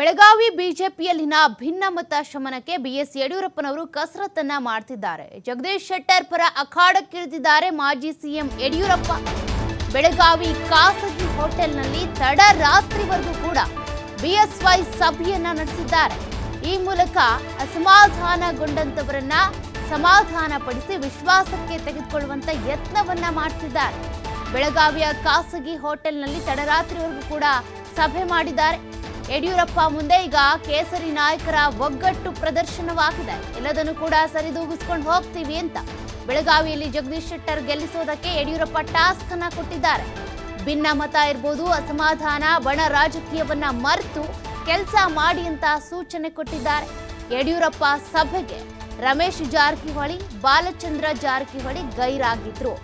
ಬೆಳಗಾವಿ ಬಿಜೆಪಿಯಲ್ಲಿನ ಭಿನ್ನಮತ ಶಮನಕ್ಕೆ ಬಿಎಸ್ ಯಡಿಯೂರಪ್ಪನವರು ಕಸರತ್ತನ್ನ ಮಾಡ್ತಿದ್ದಾರೆ. ಜಗದೀಶ್ ಶೆಟ್ಟರ್ ಪರ ಅಖಾಡಕ್ಕಿಳಿದಿದ್ದಾರೆ ಮಾಜಿ ಸಿಎಂ ಯಡಿಯೂರಪ್ಪ. ಬೆಳಗಾವಿ ಖಾಸಗಿ ಹೋಟೆಲ್ನಲ್ಲಿ ತಡರಾತ್ರಿವರೆಗೂ ಕೂಡ ಬಿಎಸ್ವೈ ಸಭೆಯನ್ನ ನಡೆಸಿದ್ದಾರೆ. ಈ ಮೂಲಕ ಅಸಮಾಧಾನಗೊಂಡಂತವರನ್ನ ಸಮಾಧಾನ ಪಡಿಸಿ ವಿಶ್ವಾಸಕ್ಕೆ ತೆಗೆದುಕೊಳ್ಳುವಂತ ಯತ್ನವನ್ನ ಮಾಡ್ತಿದ್ದಾರೆ. ಬೆಳಗಾವಿಯ ಖಾಸಗಿ ಹೋಟೆಲ್ನಲ್ಲಿ ತಡರಾತ್ರಿವರೆಗೂ ಕೂಡ ಸಭೆ ಮಾಡಿದ್ದಾರೆ. ಯಡಿಯೂರಪ್ಪ ಮುಂದೆ ಈಗ ಕೇಸರಿ ನಾಯಕರ ಒಗ್ಗಟ್ಟು ಪ್ರದರ್ಶನವಾಗಿದೆ. ಎಲ್ಲದನ್ನು ಕೂಡ ಸರಿದೂಗಿಸ್ಕೊಂಡು ಹೋಗ್ತೀವಿ ಅಂತ. ಬೆಳಗಾವಿಯಲ್ಲಿ ಜಗದೀಶ್ ಶೆಟ್ಟರ್ ಗೆಲ್ಲಿಸೋದಕ್ಕೆ ಯಡಿಯೂರಪ್ಪ ಟಾಸ್ಕ್ ಅನ್ನ ಕೊಟ್ಟಿದ್ದಾರೆ. ಭಿನ್ನ ಮತ ಇರ್ಬೋದು, ಅಸಮಾಧಾನ, ಬಣ ರಾಜಕೀಯವನ್ನ ಮರೆತು ಕೆಲಸ ಮಾಡಿ ಅಂತ ಸೂಚನೆ ಕೊಟ್ಟಿದ್ದಾರೆ. ಯಡಿಯೂರಪ್ಪ ಸಭೆಗೆ ರಮೇಶ್ ಜಾರಕಿಹೊಳಿ, ಬಾಲಚಂದ್ರ ಜಾರಕಿಹೊಳಿ ಗೈರಾಗಿದ್ರು.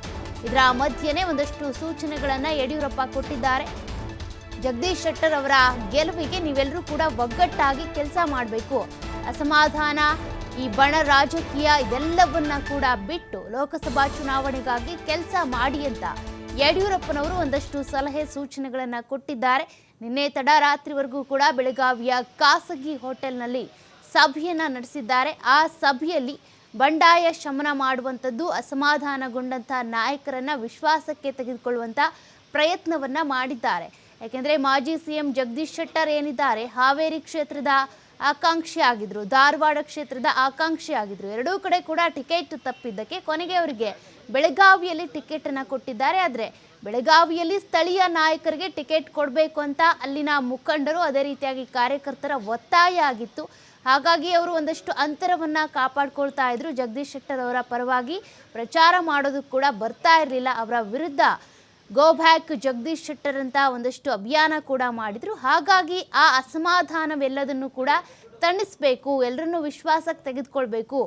ಇದರ ಮಧ್ಯೆನೇ ಒಂದಷ್ಟು ಸೂಚನೆಗಳನ್ನ ಯಡಿಯೂರಪ್ಪ ಕೊಟ್ಟಿದ್ದಾರೆ. ಜಗದೀಶ್ ಶೆಟ್ಟರ್ ಅವರ ಗೆಲುವಿಗೆ ನೀವೆಲ್ಲರೂ ಕೂಡ ಒಗ್ಗಟ್ಟಾಗಿ ಕೆಲಸ ಮಾಡಬೇಕು. ಅಸಮಾಧಾನ, ಈ ಬಣ ರಾಜಕೀಯ ಇದೆಲ್ಲವನ್ನ ಕೂಡ ಬಿಟ್ಟು ಲೋಕಸಭಾ ಚುನಾವಣೆಗಾಗಿ ಕೆಲಸ ಮಾಡಿ ಅಂತ ಯಡಿಯೂರಪ್ಪನವರು ಒಂದಷ್ಟು ಸಲಹೆ ಸೂಚನೆಗಳನ್ನು ಕೊಟ್ಟಿದ್ದಾರೆ. ನಿನ್ನೆ ತಡರಾತ್ರಿವರೆಗೂ ಕೂಡ ಬೆಳಗಾವಿಯ ಖಾಸಗಿ ಹೋಟೆಲ್ನಲ್ಲಿ ಸಭೆಯನ್ನ ನಡೆಸಿದ್ದಾರೆ. ಆ ಸಭೆಯಲ್ಲಿ ಬಂಡಾಯ ಶಮನ ಮಾಡುವಂಥದ್ದು, ಅಸಮಾಧಾನಗೊಂಡಂಥ ನಾಯಕರನ್ನು ವಿಶ್ವಾಸಕ್ಕೆ ತೆಗೆದುಕೊಳ್ಳುವಂಥ ಪ್ರಯತ್ನವನ್ನ ಮಾಡಿದ್ದಾರೆ. ಯಾಕೆಂದ್ರೆ ಮಾಜಿ ಸಿಎಂ ಜಗದೀಶ್ ಶೆಟ್ಟರ್ ಏನಿದ್ದಾರೆ, ಹಾವೇರಿ ಕ್ಷೇತ್ರದ ಆಕಾಂಕ್ಷಿ ಆಗಿದ್ರು, ಧಾರವಾಡ ಕ್ಷೇತ್ರದ ಆಕಾಂಕ್ಷಿ ಆಗಿದ್ರು, ಎರಡೂ ಕಡೆ ಕೂಡ ಟಿಕೆಟ್ ತಪ್ಪಿದ್ದಕ್ಕೆ ಕೊನೆಗೆ ಅವರಿಗೆ ಬೆಳಗಾವಿಯಲ್ಲಿ ಟಿಕೆಟ್ ಅನ್ನ ಕೊಟ್ಟಿದ್ದಾರೆ. ಆದ್ರೆ ಬೆಳಗಾವಿಯಲ್ಲಿ ಸ್ಥಳೀಯ ನಾಯಕರಿಗೆ ಟಿಕೆಟ್ ಕೊಡಬೇಕು ಅಂತ ಅಲ್ಲಿನ ಮುಖಂಡರು ಅದೇ ರೀತಿಯಾಗಿ ಕಾರ್ಯಕರ್ತರ ಒತ್ತಾಯ ಆಗಿತ್ತು. ಹಾಗಾಗಿ ಅವರು ಒಂದಷ್ಟು ಅಂತರವನ್ನ ಕಾಪಾಡ್ಕೊಳ್ತಾ ಇದ್ರು. ಜಗದೀಶ್ ಶೆಟ್ಟರ್ ಅವರ ಪರವಾಗಿ ಪ್ರಚಾರ ಮಾಡೋದು ಕೂಡ ಬರ್ತಾ ಇರಲಿಲ್ಲ. ಅವರ ವಿರುದ್ಧ ಗೋ ಬ್ಯಾಕ್ ಜಗದೀಶ್ ಶೆಟ್ಟರ್ ಅಂತ ಒಂದಷ್ಟು ಅಭಿಯಾನ ಕೂಡ ಮಾಡಿದ್ರು. ಹಾಗಾಗಿ ಆ ಅಸಮಾಧಾನವೆಲ್ಲದನ್ನು ಕೂಡ ತಣಿಸ್ಬೇಕು ಎಲ್ಲರನ್ನೂ ವಿಶ್ವಾಸಕ್ಕೆ ತೆಗೆದುಕೊಳ್ಬೇಕು.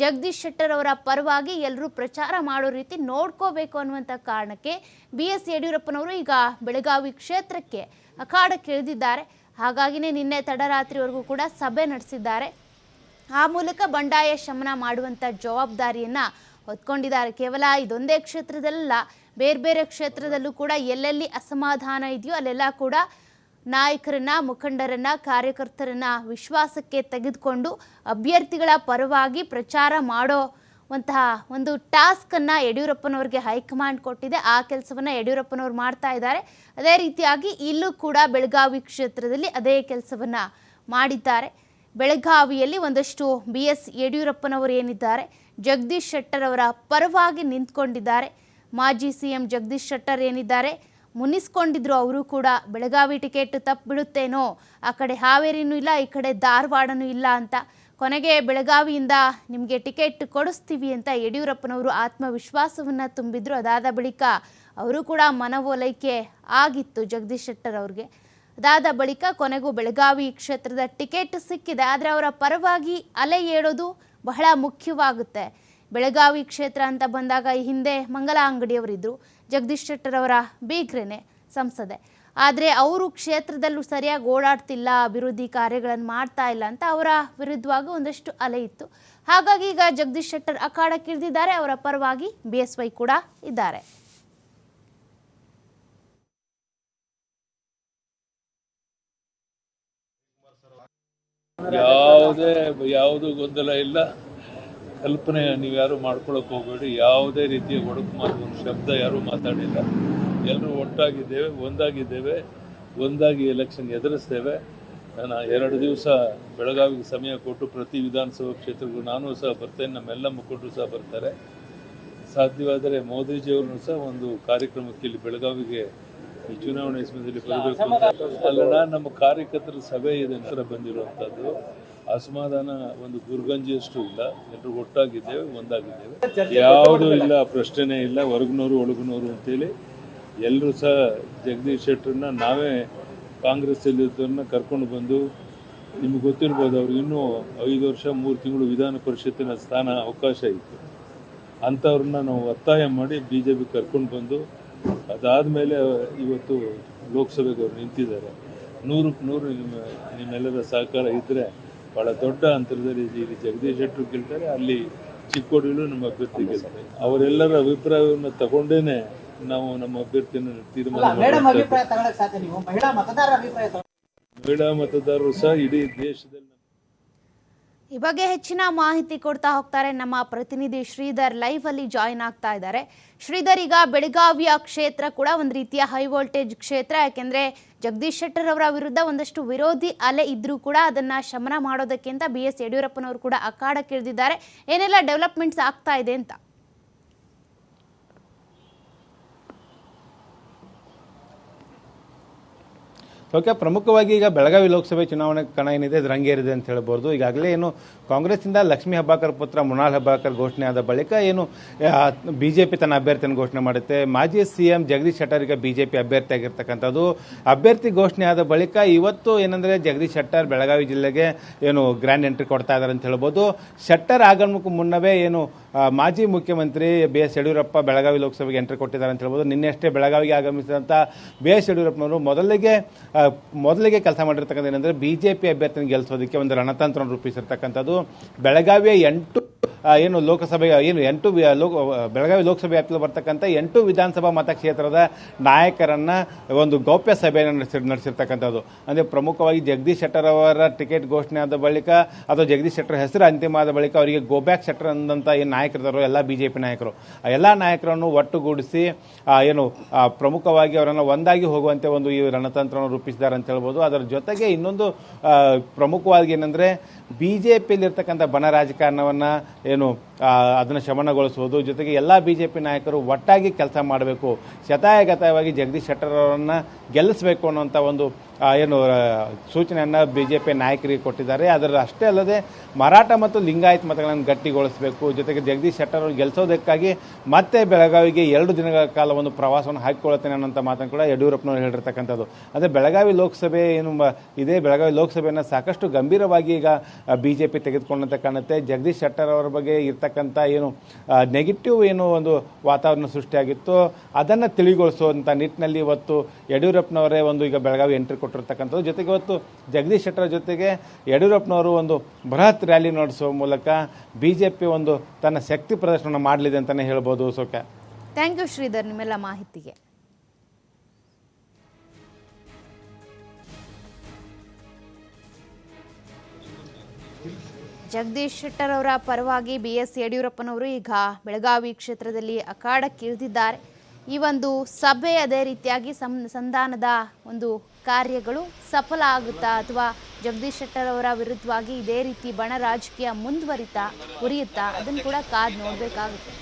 ಜಗದೀಶ್ ಶೆಟ್ಟರ್ ಅವರ ಪರವಾಗಿ ಎಲ್ಲರೂ ಪ್ರಚಾರ ಮಾಡೋ ರೀತಿ ನೋಡ್ಕೋಬೇಕು ಅನ್ನುವಂಥ ಕಾರಣಕ್ಕೆ ಬಿ ಎಸ್ ಯಡಿಯೂರಪ್ಪನವರು ಈಗ ಬೆಳಗಾವಿ ಕ್ಷೇತ್ರಕ್ಕೆ ಅಖಾಡಕ್ಕೆ ಇಳಿದಿದ್ದಾರೆ. ಹಾಗಾಗಿನೇ ನಿನ್ನೆ ತಡರಾತ್ರಿವರೆಗೂ ಕೂಡ ಸಭೆ ನಡೆಸಿದ್ದಾರೆ. ಆ ಮೂಲಕ ಬಂಡಾಯ ಶಮನ ಮಾಡುವಂಥ ಜವಾಬ್ದಾರಿಯನ್ನ ಹೊತ್ಕೊಂಡಿದ್ದಾರೆ. ಕೇವಲ ಇದೊಂದೇ ಕ್ಷೇತ್ರದಲ್ಲ, ಬೇರೆ ಬೇರೆ ಕ್ಷೇತ್ರದಲ್ಲೂ ಕೂಡ ಎಲ್ಲೆಲ್ಲಿ ಅಸಮಾಧಾನ ಇದೆಯೋ ಅಲ್ಲೆಲ್ಲ ಕೂಡ ನಾಯಕರನ್ನ, ಮುಖಂಡರನ್ನ, ಕಾರ್ಯಕರ್ತರನ್ನ ವಿಶ್ವಾಸಕ್ಕೆ ತೆಗೆದುಕೊಂಡು ಅಭ್ಯರ್ಥಿಗಳ ಪರವಾಗಿ ಪ್ರಚಾರ ಮಾಡೋ ಅಂತಹ ಒಂದು ಟಾಸ್ಕನ್ನು ಯಡಿಯೂರಪ್ಪನವ್ರಿಗೆ ಹೈಕಮಾಂಡ್ ಕೊಟ್ಟಿದೆ. ಆ ಕೆಲಸವನ್ನು ಯಡಿಯೂರಪ್ಪನವ್ರು ಮಾಡ್ತಾ ಇದ್ದಾರೆ. ಅದೇ ರೀತಿಯಾಗಿ ಇಲ್ಲೂ ಕೂಡ ಬೆಳಗಾವಿ ಕ್ಷೇತ್ರದಲ್ಲಿ ಅದೇ ಕೆಲಸವನ್ನು ಮಾಡಿದ್ದಾರೆ. ಬೆಳಗಾವಿಯಲ್ಲಿ ಒಂದಷ್ಟು ಬಿ ಎಸ್ ಯಡಿಯೂರಪ್ಪನವರು ಏನಿದ್ದಾರೆ ಜಗದೀಶ್ ಶೆಟ್ಟರ್ ಅವರ ಪರವಾಗಿ ನಿಂತ್ಕೊಂಡಿದ್ದಾರೆ. ಮಾಜಿ ಸಿ ಎಂ ಜಗದೀಶ್ ಶೆಟ್ಟರ್ ಏನಿದ್ದಾರೆ? ಮುನಿಸ್ಕೊಂಡಿದ್ರು ಅವರು ಕೂಡ. ಬೆಳಗಾವಿ ಟಿಕೆಟ್ ತಪ್ಪಿಬಿಡುತ್ತೇನೋ ಆ ಕಡೆ ಹಾವೇರಿನೂ ಇಲ್ಲ, ಈ ಕಡೆ ಧಾರವಾಡನೂ ಇಲ್ಲ ಅಂತ. ಕೊನೆಗೆ ಬೆಳಗಾವಿಯಿಂದ ನಿಮಗೆ ಟಿಕೆಟ್ ಕೊಡಿಸ್ತೀವಿ ಅಂತ ಯಡಿಯೂರಪ್ಪನವರು ಆತ್ಮವಿಶ್ವಾಸವನ್ನು ತುಂಬಿದ್ರು. ಅದಾದ ಬಳಿಕ ಅವರು ಕೂಡ ಮನವೊಲೈಕೆ ಆಗಿತ್ತು ಜಗದೀಶ್ ಶೆಟ್ಟರ್ ಅವ್ರಿಗೆ. ಅದಾದ ಬಳಿಕ ಕೊನೆಗೂ ಬೆಳಗಾವಿ ಕ್ಷೇತ್ರದ ಟಿಕೆಟ್ ಸಿಕ್ಕಿದೆ. ಆದರೆ ಅವರ ಪರವಾಗಿ ಅಲೆ ಏಳೋದು ಬಹಳ ಮುಖ್ಯವಾಗುತ್ತೆ. ಬೆಳಗಾವಿ ಕ್ಷೇತ್ರ ಅಂತ ಬಂದಾಗ ಈ ಹಿಂದೆ ಮಂಗಲ ಅಂಗಡಿಯವರಿದ್ದರು ಜಗದೀಶ್ ಶೆಟ್ಟರ್ ಅವರ ಬೀಗ್ರೇನೆ ಸಂಸದೆ. ಆದರೆ ಅವರು ಕ್ಷೇತ್ರದಲ್ಲೂ ಸರಿಯಾಗಿ ಓಡಾಡ್ತಿಲ್ಲ, ಅಭಿವೃದ್ಧಿ ಕಾರ್ಯಗಳನ್ನು ಮಾಡ್ತಾ ಇಲ್ಲ ಅಂತ ಅವರ ವಿರುದ್ಧವಾಗಿ ಒಂದಷ್ಟು ಅಲೆ ಇತ್ತು. ಹಾಗಾಗಿ ಈಗ ಜಗದೀಶ್ ಶೆಟ್ಟರ್ ಅಖಾಡಕ್ಕಿಳಿದಿದ್ದಾರೆ, ಅವರ ಪರವಾಗಿ ಬಿ ಎಸ್ ವೈ ಕೂಡ ಇದ್ದಾರೆ. ಯಾವುದೇ ಯಾವುದು ಗೊಂದಲ ಇಲ್ಲ. ಕಲ್ಪನೆ ನೀವು ಯಾರು ಮಾಡ್ಕೊಳಕ್ ಹೋಗಬೇಡಿ. ಯಾವುದೇ ರೀತಿಯ ಒಡಕು ಮಾತು ಶಬ್ದ ಯಾರು ಮಾತಾಡಿಲ್ಲ. ಎಲ್ಲರೂ ಒಟ್ಟಾಗಿದ್ದೇವೆ, ಒಂದಾಗಿದ್ದೇವೆ, ಒಂದಾಗಿ ಎಲೆಕ್ಷನ್ ಎದುರಿಸ್ತೇವೆ. ನಾನು ಎರಡು ದಿವಸ ಬೆಳಗಾವಿಗೆ ಸಮಯ ಕೊಟ್ಟು ಪ್ರತಿ ವಿಧಾನಸಭಾ ಕ್ಷೇತ್ರಕ್ಕೂ ನಾನು ಸಹ ಬರ್ತೇನೆ. ನಮ್ಮೆಲ್ಲ ಮುಖಂಡರು ಸಹ ಬರ್ತಾರೆ. ಸಾಧ್ಯವಾದರೆ ಮೋದಿಜಿಯವ್ರನ್ನೂ ಸಹ ಒಂದು ಕಾರ್ಯಕ್ರಮಕ್ಕೆ ಇಲ್ಲಿ ಬೆಳಗಾವಿಗೆ ಈ ಚುನಾವಣೆ ಸಮಯದಲ್ಲಿ ಬರಬೇಕು ಅಲ್ಲ ಅಲ್ಲಡ ನಮ್ಮ ಕಾರ್ಯಕರ್ತರ ಸಭೆ ಇದೆ ನಂತರ ಬಂದಿರುವಂಥದ್ದು. ಅಸಮಾಧಾನ ಒಂದು ಗುರುಗಂಜಿಯಷ್ಟು ಇಲ್ಲ. ಎಲ್ಲರೂ ಒಟ್ಟಾಗಿದ್ದೇವೆ ಒಂದಾಗಿದ್ದೇವೆ. ಯಾವುದೂ ಇಲ್ಲ ಪ್ರಶ್ನೆ ಇಲ್ಲ. ಹೊರಗಿನವರು ಒಳಗಿನವರು ಅಂತೇಳಿ ಎಲ್ಲರೂ ಸಹ ಜಗದೀಶ್ ಶೆಟ್ಟರನ್ನ ನಾವೇ ಕಾಂಗ್ರೆಸ್ಸಲ್ಲಿದ್ದವ್ರನ್ನ ಕರ್ಕೊಂಡು ಬಂದು ನಿಮ್ಗೆ ಗೊತ್ತಿರ್ಬೋದು ಅವ್ರಿಗೆ ಇನ್ನೂ ಐದು ವರ್ಷ ಮೂರು ತಿಂಗಳು ವಿಧಾನ ಪರಿಷತ್ತಿನ ಸ್ಥಾನ ಅವಕಾಶ ಇತ್ತು. ಅಂಥವ್ರನ್ನ ನಾವು ಒತ್ತಾಯ ಮಾಡಿ ಬಿ ಜೆ ಪಿ ಕರ್ಕೊಂಡು ಬಂದು ಅದಾದಮೇಲೆ ಇವತ್ತು ಲೋಕಸಭೆಗೆ ಅವರು ನಿಂತಿದ್ದಾರೆ. ನೂರಕ್ಕೆ ನೂರು ನಿಮ್ಮ ನಿಮ್ಮೆಲ್ಲರ ಸಹಕಾರ ಇದ್ದರೆ ಭಾಳ ದೊಡ್ಡ ಅಂತರದಲ್ಲಿ ಇಲ್ಲಿ ಜಗದೀಶ್ ಶೆಟ್ಟರು ಗೆಲ್ತಾರೆ ಅಲ್ಲಿ ಚಿಕ್ಕೋಡಿಲು ನಮ್ಮ ಅಭ್ಯರ್ಥಿ ಗೆಲ್ತಾರೆ. ಅವರೆಲ್ಲರ ಅಭಿಪ್ರಾಯವನ್ನು ತಗೊಂಡೇನೆ ನಾವು ನಮ್ಮ ಅಭ್ಯರ್ಥಿಯನ್ನು ತೀರ್ಮಾನ ಮಹಿಳಾ ಮತದಾರರು ಸಹ ಇಡೀ ದೇಶದಲ್ಲಿ ಈ ಬಗ್ಗೆ ಹೆಚ್ಚಿನ ಮಾಹಿತಿ ಕೊಡ್ತಾ ಹೋಗ್ತಾರೆ ನಮ್ಮ ಪ್ರತಿನಿಧಿ ಶ್ರೀಧರ್. ಲೈವ್ ಅಲ್ಲಿ ಜಾಯಿನ್ ಆಗ್ತಾ ಇದ್ದಾರೆ. ಶ್ರೀಧರ್, ಈಗ ಬೆಳಗಾವಿಯ ಕ್ಷೇತ್ರ ಕೂಡ ಒಂದು ರೀತಿಯ ಹೈ ವೋಲ್ಟೇಜ್ ಕ್ಷೇತ್ರ. ಯಾಕೆಂದ್ರೆ ಜಗದೀಶ್ ಶೆಟ್ಟರ್ ಅವರ ವಿರುದ್ಧ ಒಂದಷ್ಟು ವಿರೋಧಿ ಅಲೆ ಇದ್ರೂ ಕೂಡ ಅದನ್ನ ಶಮನ ಮಾಡೋದಕ್ಕೆ ಅಂತ ಬಿ ಎಸ್ ಯಡಿಯೂರಪ್ಪನವರು ಕೂಡ ಅಖಾಡಕ್ಕಿಳಿದಿದ್ದಾರೆ. ಏನೆಲ್ಲ ಡೆವಲಪ್ಮೆಂಟ್ಸ್ ಆಗ್ತಾ ಇದೆ ಅಂತ? ಓಕೆ, ಪ್ರಮುಖವಾಗಿ ಈಗ ಬೆಳಗಾವಿ ಲೋಕಸಭೆ ಚುನಾವಣೆ ಕಣ ಏನಿದೆ, ಇದು ರಂಗೇರಿದೆ ಅಂತ ಹೇಳ್ಬೋದು. ಈಗಾಗಲೇ ಏನು ಕಾಂಗ್ರೆಸ್ಸಿಂದ ಲಕ್ಷ್ಮೀ ಹಬ್ಬಾಕರ್ ಪುತ್ರ ಮೃಣಾಲ್ ಹಬ್ಬಾಕರ್ ಘೋಷಣೆ ಆದ ಬಳಿಕ ಏನು ಬಿ ಜೆ ಪಿ ತನ್ನ ಅಭ್ಯರ್ಥಿಯನ್ನು ಘೋಷಣೆ ಮಾಡುತ್ತೆ. ಮಾಜಿ ಸಿ ಎಂ ಜಗದೀಶ್ ಶೆಟ್ಟರ್ ಈಗ ಬಿ ಜೆ ಪಿ ಅಭ್ಯರ್ಥಿ ಆಗಿರ್ತಕ್ಕಂಥದ್ದು. ಅಭ್ಯರ್ಥಿ ಘೋಷಣೆ ಆದ ಬಳಿಕ ಇವತ್ತು ಏನಂದರೆ ಜಗದೀಶ್ ಶೆಟ್ಟರ್ ಬೆಳಗಾವಿ ಜಿಲ್ಲೆಗೆ ಏನು ಗ್ರ್ಯಾಂಡ್ ಎಂಟ್ರಿ ಕೊಡ್ತಾ ಇದ್ದಾರೆ ಅಂತ ಹೇಳ್ಬೋದು. ಶೆಟ್ಟರ್ ಆಗಮಕ್ಕೂ ಮುನ್ನವೇ ಏನು ಮಾಜಿ ಮುಖ್ಯಮಂತ್ರಿ ಬಿ ಎಸ್ ಯಡಿಯೂರಪ್ಪ ಬೆಳಗಾವಿ ಲೋಕಸಭೆಗೆ ಎಂಟ್ರಿ ಕೊಟ್ಟಿದ್ದಾರೆ ಅಂತ ಹೇಳ್ಬೋದು. ನಿನ್ನೆಷ್ಟೇ ಬೆಳಗಾವಿಗೆ ಆಗಮಿಸಿದಂಥ ಬಿ ಎಸ್ ಯಡಿಯೂರಪ್ಪನವರು ಮೊದಲಿಗೆ ಮೊದಲಿಗೆ ಕೆಲಸ ಮಾಡಿರ್ತಕ್ಕಂಥ ಏನಂದರೆ ಬಿ ಜೆ ಪಿ ಅಭ್ಯರ್ಥಿನ ಗೆಲ್ಲಿಸೋದಕ್ಕೆ ಒಂದು ರಣತಂತ್ರ ರೂಪಿಸಿರ್ತಕ್ಕಂಥದ್ದು. ಬೆಳಗಾವಿಯ ಎಂಟು ಏನು ಲೋಕಸಭೆ ಏನು ಎಂಟು ಲೋಕ, ಬೆಳಗಾವಿ ಲೋಕಸಭೆ ವ್ಯಾಪ್ತಿಯಲ್ಲಿ ಬರ್ತಕ್ಕಂಥ ಎಂಟು ವಿಧಾನಸಭಾ ಮತಕ್ಷೇತ್ರದ ನಾಯಕರನ್ನು ಒಂದು ಗೌಪ್ಯ ಸಭೆಯನ್ನು ನಡೆಸಿ, ನಡೆಸಿರ್ತಕ್ಕಂಥದ್ದು. ಅಂದರೆ ಪ್ರಮುಖವಾಗಿ ಜಗದೀಶ್ ಶೆಟ್ಟರ್ ಅವರ ಟಿಕೆಟ್ ಘೋಷಣೆ ಆದ ಬಳಿಕ ಅಥವಾ ಜಗದೀಶ್ ಶೆಟ್ಟರ್ ಹೆಸರು ಅಂತಿಮ ಆದ ಬಳಿಕ ಅವರಿಗೆ ಗೋಬ್ಯಾಕ್ ಶೆಟ್ಟರ್ ಅಂದಂಥ ಏನು ನಾಯಕರಿದ್ದಾರೋ ಎಲ್ಲ ಬಿ ಜೆ ಪಿ ನಾಯಕರು ಎಲ್ಲ ನಾಯಕರನ್ನು ಒಟ್ಟುಗೂಡಿಸಿ ಏನು ಪ್ರಮುಖವಾಗಿ ಅವರನ್ನು ಒಂದಾಗಿ ಹೋಗುವಂತೆ ಒಂದು ಈ ರಣತಂತ್ರವನ್ನು ರೂಪಿಸಿದ್ದಾರೆ ಅಂತ ಹೇಳ್ಬೋದು. ಅದರ ಜೊತೆಗೆ ಇನ್ನೊಂದು ಪ್ರಮುಖವಾಗಿ ಏನಂದರೆ ಬಿ ಜೆ ಪಿಯಲ್ಲಿರ್ತಕ್ಕಂಥ ಬಣ ರಾಜಕಾರಣವನ್ನು ಏನು ಅದನ್ನು ಶಮನಗೊಳಿಸುವುದು. ಜೊತೆಗೆ ಎಲ್ಲ ಬಿ ಜೆ ಪಿ ನಾಯಕರು ಒಟ್ಟಾಗಿ ಕೆಲಸ ಮಾಡಬೇಕು. ಶತಾಯಗತವಾಗಿ ಜಗದೀಶ್ ಶೆಟ್ಟರ್ ಅವರನ್ನು ಗೆಲ್ಲಿಸಬೇಕು ಅನ್ನೋಂಥ ಒಂದು ಏನು ಸೂಚನೆಯನ್ನು ಬಿ ಜೆ ಪಿ ನಾಯಕರಿಗೆ ಕೊಟ್ಟಿದ್ದಾರೆ. ಅದರ ಅಷ್ಟೇ ಅಲ್ಲದೆ ಮರಾಠ ಮತ್ತು ಲಿಂಗಾಯತ್ ಮತಗಳನ್ನು ಗಟ್ಟಿಗೊಳಿಸಬೇಕು. ಜೊತೆಗೆ ಜಗದೀಶ್ ಶೆಟ್ಟರ್ ಅವರು ಗೆಲ್ಲಿಸೋದಕ್ಕಾಗಿ ಮತ್ತೆ ಬೆಳಗಾವಿಗೆ ಎರಡು ದಿನಗಳ ಕಾಲ ಒಂದು ಪ್ರವಾಸವನ್ನು ಹಾಕಿಕೊಳ್ಳುತ್ತೇನೆ ಅನ್ನೋಂಥ ಮಾತನ್ನು ಕೂಡ ಯಡಿಯೂರಪ್ಪನವರು ಹೇಳಿರ್ತಕ್ಕಂಥದ್ದು. ಅಂದರೆ ಬೆಳಗಾವಿ ಲೋಕಸಭೆ ಏನು ಇದೇ ಬೆಳಗಾವಿ ಲೋಕಸಭೆಯನ್ನು ಸಾಕಷ್ಟು ಗಂಭೀರವಾಗಿ ಈಗ ಬಿ ಜೆ ಪಿ ತೆಗೆದುಕೊಂಡಂತೆ ಕಾಣುತ್ತೆ. ಜಗದೀಶ್ ಶೆಟ್ಟರ್ ಅವರ ಬಗ್ಗೆ ಇರ್ತಕ್ಕಂಥ ಏನು ನೆಗೆಟಿವ್ ಏನು ಒಂದು ವಾತಾವರಣ ಸೃಷ್ಟಿಯಾಗಿತ್ತು. ಅದನ್ನು ತಿಳಿಗೊಳಿಸುವಂಥ ನಿಟ್ಟಿನಲ್ಲಿ ಇವತ್ತು ಯಡಿಯೂರಪ್ಪನವರೇ ಒಂದು ಈಗ ಬೆಳಗಾವಿ ಎಂಟ್ರಿ ಕೊಟ್ಟಿರ್ತಕ್ಕಂಥದ್ದು. ಜೊತೆಗೆ ಇವತ್ತು ಜಗದೀಶ್ ಶೆಟ್ಟರ್ ಜೊತೆಗೆ ಯಡಿಯೂರಪ್ಪನವರು ಒಂದು ಬೃಹತ್ ರ್ಯಾಲಿ ನಡೆಸುವ ಮೂಲಕ ಬಿ ಜೆ ಪಿ ಒಂದು ತನ್ನ ಶಕ್ತಿ ಪ್ರದರ್ಶನ ಮಾಡಲಿದೆ ಅಂತಲೇ ಹೇಳ್ಬೋದು ಸೊಕ ಥ್ಯಾಂಕ್ ಯು ಶ್ರೀಧರ್, ನಿಮ್ಮೆಲ್ಲ ಮಾಹಿತಿಗೆ. ಜಗದೀಶ್ ಶೆಟ್ಟರ್ ಅವರ ಪರವಾಗಿ ಬಿ ಎಸ್ ಯಡಿಯೂರಪ್ಪನವರು ಈಗ ಬೆಳಗಾವಿ ಕ್ಷೇತ್ರದಲ್ಲಿ ಅಖಾಡಕ್ಕಿಳಿದಿದ್ದಾರೆ. ಈ ಒಂದು ಸಭೆ ಅದೇ ರೀತಿಯಾಗಿ ಸಂ, ಸಂಧಾನದ ಒಂದು ಕಾರ್ಯಗಳು ಸಫಲ ಆಗುತ್ತಾ ಅಥವಾ ಜಗದೀಶ್ ಶೆಟ್ಟರ್ ಅವರ ವಿರುದ್ಧವಾಗಿ ಇದೇ ರೀತಿ ಬಣ ರಾಜಕೀಯ ಮುಂದುವರಿತಾ ಉರಿಯುತ್ತಾ ಅದನ್ನು ಕೂಡ ಕಾದು ನೋಡಬೇಕಾಗುತ್ತೆ.